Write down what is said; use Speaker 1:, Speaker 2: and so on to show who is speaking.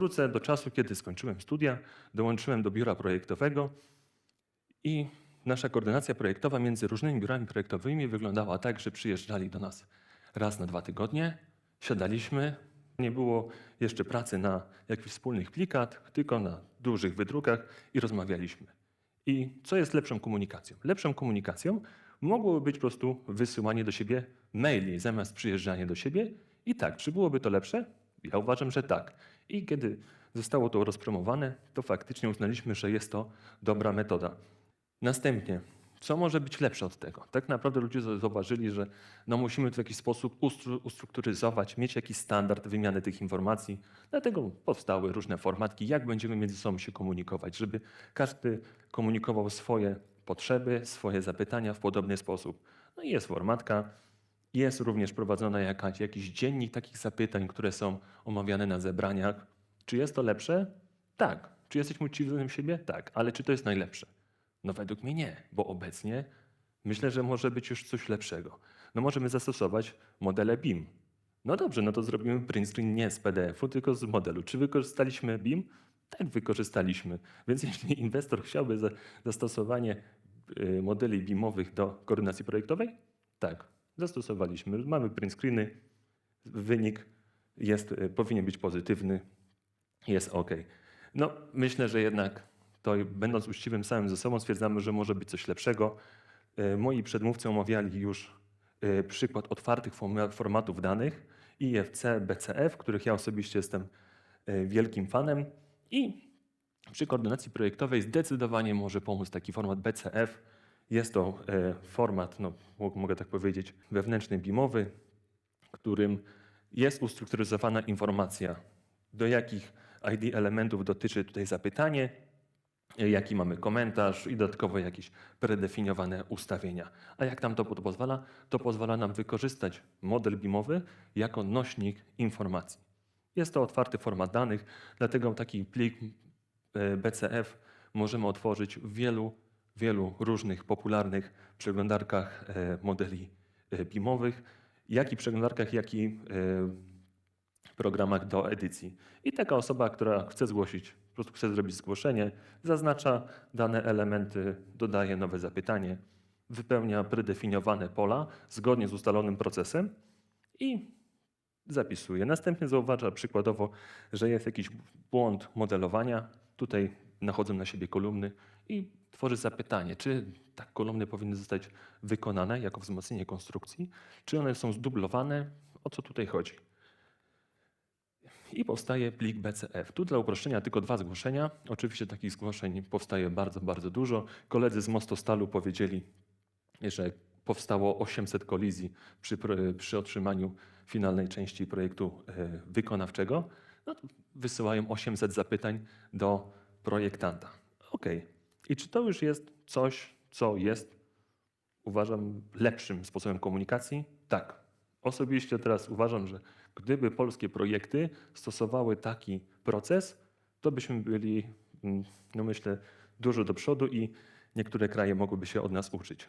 Speaker 1: Wrócę do czasu, kiedy skończyłem studia, dołączyłem do biura projektowego i nasza koordynacja projektowa między różnymi biurami projektowymi wyglądała tak, że przyjeżdżali do nas raz na dwa tygodnie, siadaliśmy, nie było jeszcze pracy na jakichś wspólnych plikach, tylko na dużych wydrukach i rozmawialiśmy. I co jest lepszą komunikacją? Lepszą komunikacją mogłoby być po prostu wysyłanie do siebie maili zamiast przyjeżdżania do siebie. I tak, czy byłoby to lepsze? Ja uważam, że tak. I kiedy zostało to rozpromowane, to faktycznie uznaliśmy, że jest to dobra metoda. Następnie, co może być lepsze od tego? Tak naprawdę ludzie za- zauważyli, że no musimy w jakiś sposób ustru- ustrukturyzować, mieć jakiś standard wymiany tych informacji. Dlatego powstały różne formatki, jak będziemy między sobą się komunikować, żeby każdy komunikował swoje potrzeby, swoje zapytania w podobny sposób. No i jest formatka, jest również prowadzona jakaś, jakiś dziennik takich zapytań, które są omawiane na zebraniach. Czy jest to lepsze? Tak. Czy jesteśmy uczciwym siebie? Tak. Ale czy to jest najlepsze? No według mnie nie, bo obecnie myślę, że może być już coś lepszego. No możemy zastosować modele BIM. No dobrze, no to zrobimy print screen nie z PDF-u, tylko z modelu. Czy wykorzystaliśmy BIM? Tak, wykorzystaliśmy. Więc jeśli inwestor chciałby za, zastosowanie y, modeli BIM-owych do koordynacji projektowej, tak, zastosowaliśmy. Mamy print screeny, wynik jest, y, powinien być pozytywny, jest ok. No, myślę, że jednak to będąc uczciwym samym ze sobą stwierdzamy, że może być coś lepszego. E, Moi przedmówcy omawiali już e, przykład otwartych forma- formatów danych IFC, BCF, których ja osobiście jestem wielkim fanem i przy koordynacji projektowej zdecydowanie może pomóc taki format BCF. Jest to e, format, no, mo- mogę tak powiedzieć, wewnętrzny BIMowy, którym jest ustrukturyzowana informacja, do jakich ID elementów dotyczy tutaj zapytanie, jaki mamy komentarz i dodatkowo jakieś predefiniowane ustawienia. A jak nam to po- pozwala? To pozwala nam wykorzystać model BIMowy jako nośnik informacji. Jest to otwarty format danych, dlatego taki plik e, BCF możemy otworzyć w wielu, wielu różnych popularnych przeglądarkach e, modeli e, BIMowych, jak i przeglądarkach, jak i e, programach do edycji. I taka osoba, która chce zgłosić, po prostu chce zrobić zgłoszenie, zaznacza dane elementy, dodaje nowe zapytanie, wypełnia predefiniowane pola zgodnie z ustalonym procesem i zapisuje. Następnie zauważa przykładowo, że jest jakiś błąd modelowania. Tutaj nachodzą na siebie kolumny i tworzy zapytanie, czy tak kolumny powinny zostać wykonane jako wzmocnienie konstrukcji, czy one są zdublowane, o co tutaj chodzi. I powstaje plik BCF. Tu dla uproszczenia tylko dwa zgłoszenia. Oczywiście takich zgłoszeń powstaje bardzo, bardzo dużo. Koledzy z Mostostalu powiedzieli, że powstało 800 kolizji przy, przy otrzymaniu finalnej części projektu e, wykonawczego. No, wysyłają 800 zapytań do projektanta. OK. I czy to już jest coś, co jest, uważam, lepszym sposobem komunikacji? Tak. Osobiście teraz uważam, że gdyby polskie projekty stosowały taki proces, to byśmy byli, mm, no myślę, dużo do przodu i niektóre kraje mogłyby się od nas uczyć.